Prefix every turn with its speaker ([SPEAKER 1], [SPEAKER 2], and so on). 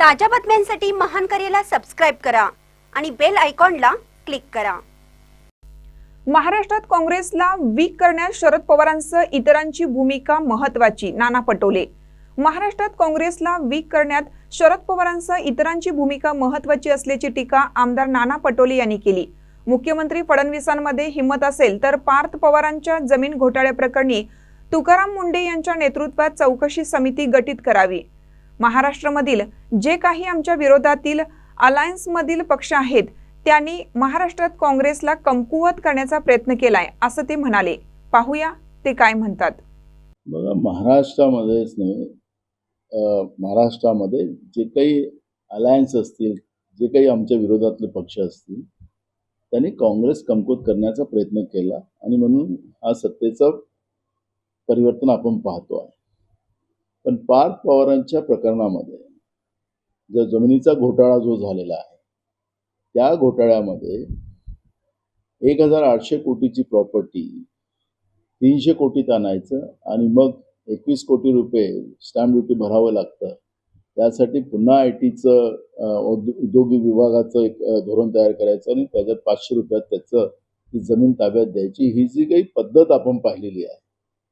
[SPEAKER 1] ताज्या बातम्यांसाठी महान करेला सबस्क्राईब करा आणि बेल आयकॉनला क्लिक करा.
[SPEAKER 2] महाराष्ट्रात काँग्रेसला वीक करण्यात शरद पवारांसह इतरांची भूमिका महत्वाची नाना पटोले. महाराष्ट्रात काँग्रेसला वीक करण्यात शरद पवारांसह इतरांची भूमिका महत्वाची असल्याची टीका आमदार नाना पटोले यांनी केली. मुख्यमंत्री फडणवीसांमध्ये हिंमत असेल तर पार्थ पवारांच्या जमीन घोटाळ्याप्रकरणी तुकाराम मुंडे यांच्या नेतृत्वात चौकशी समिती गठीत करावी. महाराष्ट्रामधील जे काही आमच्या विरोधातील अलायन्समधील पक्ष आहेत त्यांनी महाराष्ट्रात काँग्रेसला कमकुवत करण्याचा प्रयत्न केलाय असं ते म्हणाले. पाहूया ते काय म्हणतात.
[SPEAKER 3] बघा महाराष्ट्रामध्येच नाही महाराष्ट्रामध्ये जे काही अलायन्स असतील जे काही आमच्या विरोधातले पक्ष असतील त्यांनी काँग्रेस कमकुवत करण्याचा प्रयत्न केला आणि म्हणून हा सत्तेचं परिवर्तन आपण पाहतो आहे. पण पार्थ पवारांच्या प्रकरणामध्ये जो जमिनीचा घोटाळा जो झालेला आहे त्या घोटाळ्यामध्ये एक हजार आठशे कोटीची प्रॉपर्टी तीनशे कोटीत आणायचं आणि मग एकवीस कोटी रुपये स्टॅम्प ड्युटी भरावं लागतं. त्यासाठी पुन्हा आय टीचं उद्योगी विभागाचं एक धोरण तयार करायचं आणि त्याच्यात पाचशे रुपयात त्याचं ती जमीन ताब्यात द्यायची. ही जी काही पद्धत आपण पाहिलेली आहे